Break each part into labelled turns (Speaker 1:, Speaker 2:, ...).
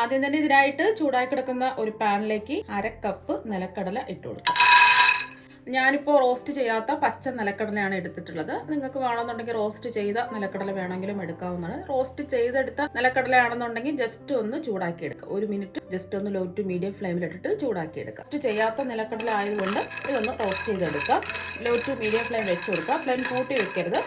Speaker 1: ആദ്യം തന്നെ ഇതിനായിട്ട് ചൂടായി കിടക്കുന്ന ഒരു പാനിലേക്ക് അര കപ്പ് നിലക്കടല ഇട്ട് കൊടുക്കാം ഞാനിപ്പോൾ റോസ്റ്റ് ചെയ്യാത്ത പച്ച നിലക്കടലയാണ് എടുത്തിട്ടുള്ളത്. നിങ്ങൾക്ക് വേണമെന്നുണ്ടെങ്കിൽ റോസ്റ്റ് ചെയ്ത നിലക്കടല വേണമെങ്കിലും എടുക്കാവുന്നതാണ്. റോസ്റ്റ് ചെയ്തെടുത്ത നിലക്കടലയാണെന്നുണ്ടെങ്കിൽ ജസ്റ്റ് ഒന്ന് ചൂടാക്കി എടുക്കുക. ഒരു മിനിറ്റ് ജസ്റ്റ് ഒന്ന് ലോ ടു മീഡിയം ഫ്ലെയിമിലിട്ടിട്ട് ചൂടാക്കി എടുക്കുക. റോസ്റ്റ് ചെയ്യാത്ത നിലക്കടല ആയതുകൊണ്ട് ഇതൊന്ന് റോസ്റ്റ് ചെയ്തെടുക്കുക. ലോ ടു മീഡിയം ഫ്ലെയിം വെച്ച് കൊടുക്കുക. ഫ്ലെയിം കൂട്ടി വെക്കരുത്.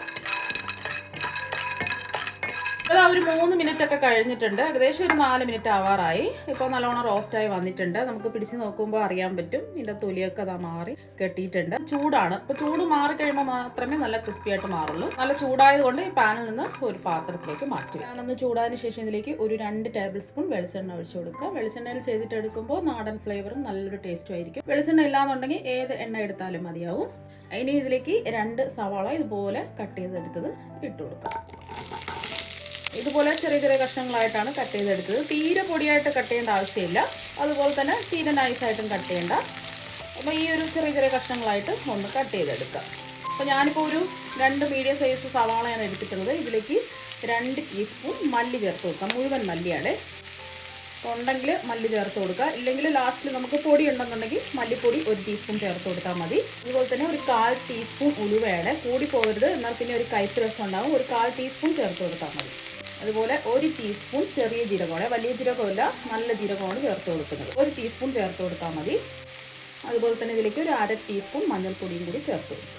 Speaker 1: അത് ഒരു മൂന്ന് മിനിറ്റ് ഒക്കെ കഴിഞ്ഞിട്ടുണ്ട്. ഏകദേശം ഒരു നാല് മിനിറ്റ് ആവാറായി. ഇപ്പോൾ നല്ലോണം റോസ്റ്റായി വന്നിട്ടുണ്ട്. നമുക്ക് പിടിച്ച് നോക്കുമ്പോൾ അറിയാൻ പറ്റും. ഇതിന്റെ തൊലിയൊക്കെ അതാ മാറി കെട്ടിയിട്ടുണ്ട്. ചൂടാണ്. ഇപ്പോൾ ചൂട് മാറി കഴിയുമ്പോൾ മാത്രമേ നല്ല ക്രിസ്പി ആയിട്ട് മാറുള്ളൂ. നല്ല ചൂടായതുകൊണ്ട് ഈ പാനിൽ നിന്ന് ഒരു പാത്രത്തിലേക്ക് മാറ്റും ഞാനൊന്ന് ചൂടായതിനു ശേഷം ഇതിലേക്ക് ഒരു രണ്ട് ടേബിൾ സ്പൂൺ വെളിച്ചെണ്ണ ഒഴിച്ചു കൊടുക്കുക. വെളിച്ചെണ്ണയിൽ ചെയ്തിട്ടെടുക്കുമ്പോൾ നാടൻ ഫ്ലേവറും നല്ലൊരു ടേസ്റ്റും ആയിരിക്കും. വെളിച്ചെണ്ണ ഇല്ലാന്നുണ്ടെങ്കിൽ ഏത് എണ്ണ എടുത്താലും മതിയാവും. ഇനി ഇതിലേക്ക് രണ്ട് സവാള ഇതുപോലെ കട്ട് ചെയ്തെടുത്തത് ഇട്ട് കൊടുക്കാം. ഇതുപോലെ ചെറിയ ചെറിയ കഷ്ണങ്ങളായിട്ടാണ് കട്ട് ചെയ്തെടുത്തത്. തീരെ പൊടിയായിട്ട് കട്ട് ചെയ്യേണ്ട ആവശ്യമില്ല. അതുപോലെ തന്നെ തീരെ നൈസായിട്ടും കട്ട് ചെയ്യേണ്ട. അപ്പോൾ ഈ ഒരു ചെറിയ ചെറിയ കഷ്ണങ്ങളായിട്ട് ഒന്ന് കട്ട് ചെയ്തെടുക്കാം. അപ്പോൾ ഞാനിപ്പോൾ ഒരു രണ്ട് മീഡിയം സൈസ് സവാളയാണ് എടുത്തിട്ടുള്ളത്. ഇതിലേക്ക് രണ്ട് ടീസ്പൂൺ മല്ലി ചേർത്ത് കൊടുക്കാം. മുഴുവൻ മല്ലിയാണ്. ഉണ്ടെങ്കിൽ മല്ലി ചേർത്ത് കൊടുക്കുക. ഇല്ലെങ്കിൽ ലാസ്റ്റിൽ നമുക്ക് പൊടി ഉണ്ടെന്നുണ്ടെങ്കിൽ മല്ലിപ്പൊടി ഒരു ടീസ്പൂൺ ചേർത്ത് കൊടുത്താൽ മതി. അതുപോലെ തന്നെ ഒരു കാൽ ടീസ്പൂൺ ഉലുവയാണ്. കൂടി പോകരുത് എന്നാൽ പിന്നെ ഒരു കയ്പ്പ് രസം ഉണ്ടാകും ഒരു കാൽ ടീസ്പൂൺ ചേർത്ത് കൊടുത്താൽ മതി. അതുപോലെ ഒരു ടീസ്പൂൺ ചെറിയ ജീരകമാണ്. വലിയ ജീരകമല്ല നല്ല ജീരകമാണ് ചേർത്ത് കൊടുക്കുന്നത്. ഒരു ടീസ്പൂൺ ചേർത്ത് കൊടുത്താൽ മതി. അതുപോലെ തന്നെ ഇതിലേക്ക് ഒരു അര ടീസ്പൂൺ മഞ്ഞൾപ്പൊടിയും കൂടി ചേർത്ത് കൊടുക്കുക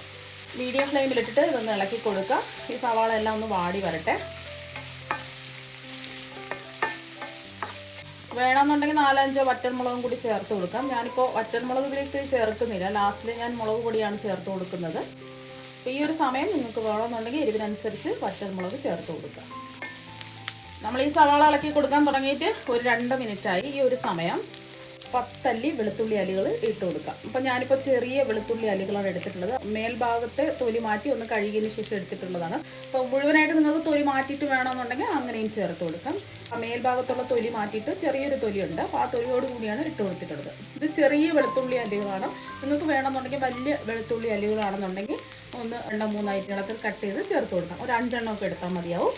Speaker 1: മീഡിയം ഫ്ലെയിമിലിട്ടിട്ട് ഇതൊന്ന് ഇളക്കി കൊടുക്കുക. ഈ സവാള എല്ലാം ഒന്ന് വാടി വരട്ടെ. വേണമെന്നുണ്ടെങ്കിൽ നാലഞ്ചോ വറ്റൽമുളകും കൂടി ചേർത്ത് കൊടുക്കാം. ഞാനിപ്പോൾ വറ്റൽമുളക് ഇതിലേക്ക് ചേർക്കുന്നില്ല. ലാസ്റ്റിൽ ഞാൻ മുളക് പൊടിയാണ് ചേർത്ത് കൊടുക്കുന്നത്. അപ്പോൾ ഈ ഒരു സമയം നിങ്ങൾക്ക് വേണമെന്നുണ്ടെങ്കിൽ എരിവിനനുസരിച്ച് വറ്റൽമുളക് ചേർത്ത് കൊടുക്കാം. നമ്മൾ ഈ സവാള ഇളക്കി കൊടുക്കാൻ തുടങ്ങിയിട്ട് ഒരു രണ്ട് മിനിറ്റായി ഈ ഒരു സമയം. പത്തല്ലി വെളുത്തുള്ളി അലികൾ ഇട്ട് കൊടുക്കാം. അപ്പം ഞാനിപ്പോൾ ചെറിയ വെളുത്തുള്ളി അലികളാണ് എടുത്തിട്ടുള്ളത്. മേൽഭാഗത്തെ തൊലി മാറ്റി ഒന്ന് കഴുകിയതിന് ശേഷം എടുത്തിട്ടുള്ളതാണ്. അപ്പോൾ മുഴുവനായിട്ട് നിങ്ങൾക്ക് തൊലി മാറ്റിയിട്ട് വേണമെന്നുണ്ടെങ്കിൽ അങ്ങനെയും ചേർത്ത് കൊടുക്കാം. ആ മേൽഭാഗത്തുള്ള തൊലി മാറ്റിയിട്ട് ചെറിയൊരു തൊലിയുണ്ട്. അപ്പോൾ ആ തൊലിയോട് കൂടിയാണ് ഇട്ട് കൊടുത്തിട്ടുള്ളത്. ഇത് ചെറിയ വെളുത്തുള്ളി അലികളാണ്. നിങ്ങൾക്ക് വേണമെന്നുണ്ടെങ്കിൽ വലിയ വെളുത്തുള്ളി അലികളാണെന്നുണ്ടെങ്കിൽ ഒന്ന് രണ്ടോ മൂന്നായിട്ട് നീളത്തിൽ കട്ട് ചെയ്ത് ചേർത്ത് കൊടുക്കാം. ഒരു അഞ്ചെണ്ണം ഒക്കെ എടുത്താൽ മതിയാവും.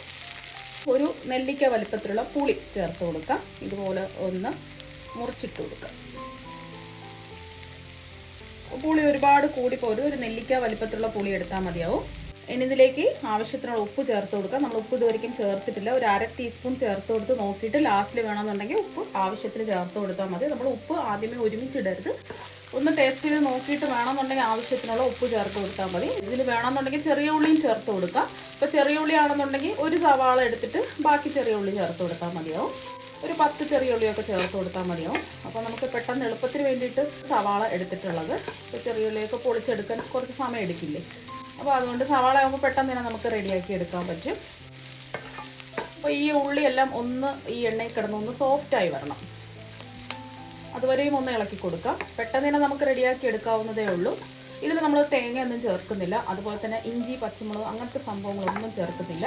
Speaker 1: ഒരു നെല്ലിക്ക വലിപ്പത്തിലുള്ള പുളി ചേർത്ത് കൊടുക്കാം. ഇതുപോലെ ഒന്ന് മുറിച്ചിട്ട് കൊടുക്കാം. പുളി ഒരുപാട് കൂടി പോരുത്. ഒരു നെല്ലിക്ക വലിപ്പത്തിലുള്ള പുളി എടുത്താൽ മതിയാവും. ഇനി ഇതിലേക്ക് ആവശ്യത്തിനുള്ള ഉപ്പ് ചേർത്ത് കൊടുക്കാം. നമ്മൾ ഉപ്പ് ഇതുവരെയും ചേർത്തിട്ടില്ല. ഒരു അര ടീസ്പൂൺ ചേർത്ത് കൊടുത്ത് നോക്കിയിട്ട് ലാസ്റ്റിൽ വേണമെന്നുണ്ടെങ്കിൽ ഉപ്പ് ആവശ്യത്തിന് ചേർത്ത് കൊടുത്താൽ മതി. നമ്മൾ ഉപ്പ് ആദ്യമേ ഒരുമിച്ചിടരുത്. ഒന്ന് ടേസ്റ്റ് ചെയ്ത് നോക്കിയിട്ട് വേണമെന്നുണ്ടെങ്കിൽ ആവശ്യത്തിനുള്ള ഉപ്പ് ചേർത്ത് കൊടുത്താൽ മതി. ഇതിൽ വേണമെന്നുണ്ടെങ്കിൽ ചെറിയ ഉള്ളിയും ചേർത്ത് കൊടുക്കാം. ഇപ്പോൾ ചെറിയ ഉള്ളി ആണെന്നുണ്ടെങ്കിൽ ഒരു സവാള എടുത്തിട്ട് ബാക്കി ചെറിയ ഉള്ളി ചേർത്ത് കൊടുത്താൽ മതിയാവും. ഒരു പത്ത് ചെറിയ ഉള്ളിയൊക്കെ ചേർത്ത് കൊടുത്താൽ മതിയാവും. അപ്പോൾ നമുക്ക് പെട്ടെന്ന് എളുപ്പത്തിന് വേണ്ടിയിട്ട് സവാള എടുത്തിട്ടുള്ളത്. ഇപ്പോൾ ചെറിയ ഉള്ളിയൊക്കെ പൊളിച്ചെടുക്കാൻ കുറച്ച് സമയം എടുക്കില്ലേ? അപ്പോൾ അതുകൊണ്ട് സവാള ആകുമ്പോൾ പെട്ടെന്ന് തന്നെ നമുക്ക് റെഡിയാക്കി എടുക്കാൻ പറ്റും. അപ്പോൾ ഈ ഉള്ളിയെല്ലാം ഒന്ന് ഈ എണ്ണയിൽ കിടന്ന് ഒന്ന് സോഫ്റ്റായി വരണം. അതുവരെയും ഒന്ന് ഇളക്കി കൊടുക്കാം. പെട്ടെന്ന് തന്നെ നമുക്ക് റെഡിയാക്കി എടുക്കാവുന്നതേ ഉള്ളൂ. ഇതിൽ നമ്മൾ തേങ്ങയൊന്നും ചേർക്കുന്നില്ല. അതുപോലെ തന്നെ ഇഞ്ചി പച്ചമുളക് അങ്ങനത്തെ സംഭവങ്ങളൊന്നും ചേർക്കുന്നില്ല.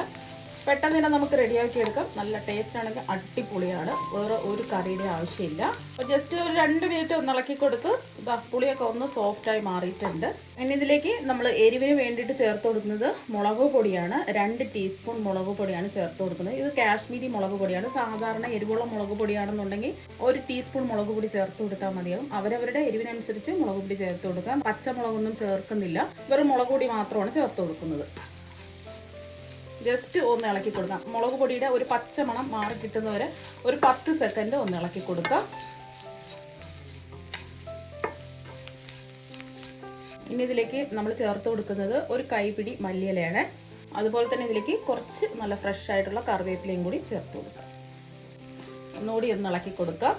Speaker 1: പെട്ടെന്ന് തന്നെ നമുക്ക് റെഡിയാക്കി എടുക്കാം. നല്ല ടേസ്റ്റ് ആണെങ്കിൽ അടിപൊളിയാണ്. വേറെ ഒരു കറിയുടെ ആവശ്യമില്ല. അപ്പോൾ ജസ്റ്റ് ഒരു രണ്ട് മിനിറ്റ് ഒന്ന് ഇളക്കി കൊടുത്ത് ഇതാ പുളിയൊക്കെ ഒന്ന് സോഫ്റ്റായി മാറിയിട്ടുണ്ട്. ഇനി ഇതിലേക്ക് നമ്മൾ എരിവിന് വേണ്ടിയിട്ട് ചേർത്ത് കൊടുക്കുന്നത് മുളക് പൊടിയാണ്. രണ്ട് ടീസ്പൂൺ മുളക് പൊടിയാണ് ചേർത്ത് കൊടുക്കുന്നത്. ഇത് കാശ്മീരി മുളക് പൊടിയാണ്. സാധാരണ എരിവുള്ള മുളക് പൊടിയാണെന്നുണ്ടെങ്കിൽ ഒരു ടീസ്പൂൺ മുളക് പൊടി ചേർത്ത് കൊടുത്താൽ മതിയാവും. അവരവരുടെ എരിവിനനുസരിച്ച് മുളക് പൊടി ചേർത്ത് കൊടുക്കാം. പച്ചമുളകൊന്നും ചേർക്കുന്നില്ല. വെറും മുളക് പൊടി മാത്രമാണ് ചേർത്ത് കൊടുക്കുന്നത്. ജസ്റ്റ് ഒന്ന് ഇളക്കി കൊടുക്കാം. മുളക് പൊടിയുടെ ഒരു പച്ചമണം മാറി കിട്ടുന്നവരെ ഒരു പത്ത് സെക്കൻഡ് ഒന്ന് ഇളക്കി കൊടുക്കാം. ഇനി ഇതിലേക്ക് നമ്മൾ ചേർത്ത് കൊടുക്കുന്നത് ഒരു കൈപിടി മല്ലിയിലയാണ്. അതുപോലെ തന്നെ ഇതിലേക്ക് കുറച്ച് നല്ല ഫ്രഷ് ആയിട്ടുള്ള കറിവേപ്പിലയും കൂടി ചേർത്ത് കൊടുക്കാം. ഒന്നുകൂടി ഒന്ന് ഇളക്കി കൊടുക്കാം.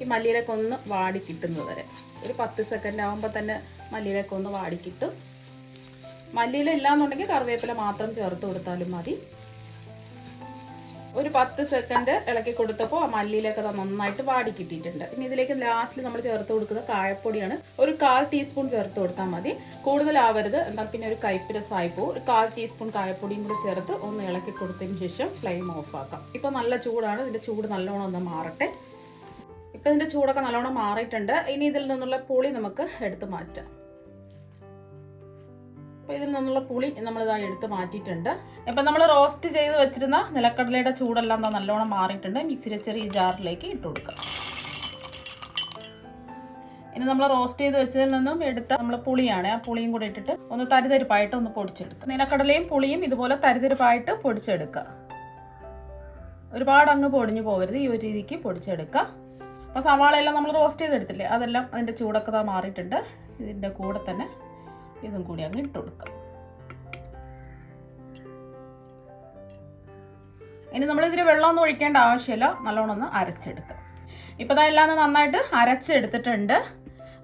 Speaker 1: ഈ മല്ലിയിലൊക്കെ ഒന്ന് വാടി കിട്ടുന്നത് വരെ ഒരു പത്ത് സെക്കൻഡ് ആകുമ്പോൾ തന്നെ മല്ലിയിലൊക്കെ ഒന്ന് വാടി കിട്ടും. മല്ലിയില ഇല്ലാന്നുണ്ടെങ്കിൽ കറിവേപ്പില മാത്രം ചേർത്ത് കൊടുത്താലും മതി. ഒരു പത്ത് സെക്കൻഡ് ഇളക്കി കൊടുത്തപ്പോൾ ആ മല്ലിയിലൊക്കെ നന്നായിട്ട് വാടി കിട്ടിയിട്ടുണ്ട്. ഇനി ഇതിലേക്ക് ലാസ്റ്റിൽ നമ്മൾ ചേർത്ത് കൊടുക്കുന്ന കായപ്പൊടിയാണ് ഒരു കാൽ ടീസ്പൂൺ ചേർത്ത് കൊടുത്താൽ മതി. കൂടുതലാവരുത്. എന്നാൽ പിന്നെ ഒരു കയ്പ്പ് രസമായി പോകും ഒരു കാൽ ടീസ്പൂൺ കായപ്പൊടിയും കൂടി ചേർത്ത് ഒന്ന് ഇളക്കി കൊടുത്തതിന് ശേഷം ഫ്ലെയിം ഓഫ് ആക്കാം. ഇപ്പോൾ നല്ല ചൂടാണ്. ഇതിന്റെ ചൂട് നല്ലോണം ഒന്ന് മാറട്ടെ. ഇപ്പം ഇതിന്റെ ചൂടൊക്കെ നല്ലോണം മാറിയിട്ടുണ്ട്. ഇനി ഇതിൽ നിന്നുള്ള പുളി നമുക്ക് എടുത്ത് മാറ്റാം. അപ്പോൾ ഇതിൽ നിന്നുള്ള പുളി നമ്മളിതാ എടുത്ത് മാറ്റിയിട്ടുണ്ട്. ഇപ്പം നമ്മൾ റോസ്റ്റ് ചെയ്ത് വെച്ചിരുന്ന നിലക്കടലയുടെ ചൂടെല്ലാം ദാ നല്ലോണം മാറിയിട്ടുണ്ട്. മിക്സിയിലെ ചെറിയ ജാറിലേക്ക് ഇട്ട് കൊടുക്കുക ഇനി നമ്മൾ റോസ്റ്റ് ചെയ്ത് വെച്ചതിൽ നിന്നും എടുത്ത നമ്മൾ പുളിയാണ്. ആ പുളിയും കൂടെ ഇട്ടിട്ട് ഒന്ന് തരിതരിപ്പായിട്ട് ഒന്ന് പൊടിച്ചെടുക്കുക. നിലക്കടലയും പുളിയും ഇതുപോലെ തരിതരിപ്പായിട്ട് പൊടിച്ചെടുക്കുക. ഒരുപാട് അങ്ങ് പൊടിഞ്ഞു പോകരുത്. ഈ ഒരു രീതിക്ക് പൊടിച്ചെടുക്കുക. അപ്പോൾ സവാളയെല്ലാം നമ്മൾ റോസ്റ്റ് ചെയ്തെടുത്തില്ലേ? അതെല്ലാം അതിന്റെ ചൂടൊക്കെ മാറിയിട്ടുണ്ട്. ഇതിന്റെ കൂടെ തന്നെ ഇതും കൂടി അങ്ങ് ഇട്ട് കൊടുക്കാം. ഇനി നമ്മൾ ഇതിൽ വെള്ളമൊന്നും ഒഴിക്കേണ്ട ആവശ്യമില്ല. നല്ലോണം ഒന്ന് അരച്ചെടുക്കാം. ഇപ്പോൾ ഇതെല്ലാം നന്നായിട്ട് അരച്ചെടുത്തിട്ടുണ്ട്.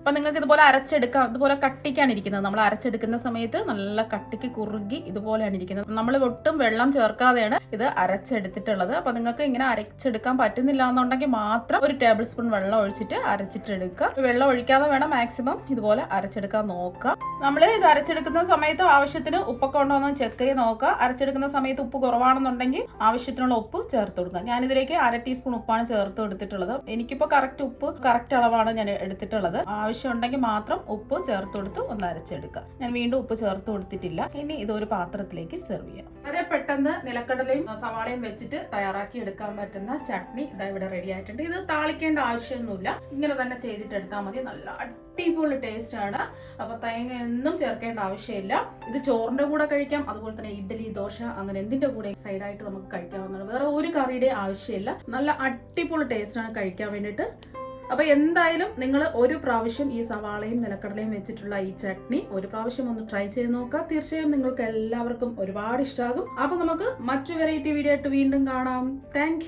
Speaker 1: അപ്പം നിങ്ങൾക്ക് ഇതുപോലെ അരച്ചെടുക്കാം. ഇതുപോലെ കട്ടിക്കാണ് ഇരിക്കുന്നത്. നമ്മൾ അരച്ചെടുക്കുന്ന സമയത്ത് നല്ല കട്ടിക്ക് കുറുകി ഇതുപോലെയാണ് ഇരിക്കുന്നത്. നമ്മൾ ഒട്ടും വെള്ളം ചേർക്കാതെയാണ് ഇത് അരച്ചെടുത്തിട്ടുള്ളത്. അപ്പം നിങ്ങൾക്ക് ഇങ്ങനെ അരച്ചെടുക്കാൻ പറ്റുന്നില്ല എന്നുണ്ടെങ്കിൽ മാത്രം ഒരു ടേബിൾ സ്പൂൺ വെള്ളം ഒഴിച്ചിട്ട് അരച്ചിട്ടെടുക്കുക. വെള്ളം ഒഴിക്കാതെ വേണം മാക്സിമം ഇതുപോലെ അരച്ചെടുക്കാൻ നോക്കുക. നമ്മൾ ഇത് അരച്ചെടുക്കുന്ന സമയത്ത് ആവശ്യത്തിന് ഉപ്പൊക്കെ ഉണ്ടോ എന്ന് ചെക്ക് ചെയ്ത് നോക്കുക. അരച്ചെടുക്കുന്ന സമയത്ത് ഉപ്പ് കുറവാണെന്നുണ്ടെങ്കിൽ ആവശ്യത്തിനുള്ള ഉപ്പ് ചേർത്ത് കൊടുക്കുക. ഞാനിതിലേക്ക് അര ടീസ്പൂൺ ഉപ്പാണ് ചേർത്ത് കൊടുത്തിട്ടുള്ളത്. എനിക്കിപ്പോൾ കറക്റ്റ് ഉപ്പ് കറക്റ്റ് അളവാണ് ഞാൻ എടുത്തിട്ടുള്ളത്. ആവശ്യമുണ്ടെങ്കിൽ മാത്രം ഉപ്പ് ചേർത്ത് കൊടുത്ത് ഒന്ന് അരച്ചെടുക്കുക. ഞാൻ വീണ്ടും ഉപ്പ് ചേർത്ത് കൊടുത്തിട്ടില്ല. ഇനി ഇതൊരു പാത്രത്തിലേക്ക് സെർവ് ചെയ്യാം. വളരെ പെട്ടെന്ന് നിലക്കടലയും സവാളയും വെച്ചിട്ട് തയ്യാറാക്കി എടുക്കാൻ പറ്റുന്ന ചട്നി ഇതാ ഇവിടെ റെഡി ആയിട്ടുണ്ട്. ഇത് താളിക്കേണ്ട ആവശ്യമൊന്നുമില്ല. ഇങ്ങനെ തന്നെ ചെയ്തിട്ട് എടുത്താൽ മതി. നല്ല അടിപൊളി ടേസ്റ്റ് ആണ്. അപ്പൊ തേങ്ങ ഒന്നും ചേർക്കേണ്ട ആവശ്യമില്ല. ഇത് ചോറിന്റെ കൂടെ കഴിക്കാം അതുപോലെ തന്നെ ഇഡ്ഡലി ദോശ അങ്ങനെ എന്തിന്റെ കൂടെ സൈഡായിട്ട് നമുക്ക് കഴിക്കാവുന്നതാണ്. വേറെ ഒരു കറിയുടെ ആവശ്യമില്ല. നല്ല അടിപൊളി ടേസ്റ്റ് ആണ് കഴിക്കാൻ വേണ്ടിയിട്ട്. അപ്പൊ എന്തായാലും നിങ്ങൾ ഒരു പ്രാവശ്യം ഈ സവാളയും നിലക്കടലയും വെച്ചിട്ടുള്ള ഈ ചട്നി ഒരു പ്രാവശ്യം ഒന്ന് ട്രൈ ചെയ്ത് നോക്കുക. തീർച്ചയായും നിങ്ങൾക്ക് എല്ലാവർക്കും ഒരുപാട് ഇഷ്ടമാകും അപ്പോൾ നമുക്ക് മറ്റു വെറൈറ്റി വീഡിയോ ആയിട്ട് വീണ്ടും കാണാം. താങ്ക്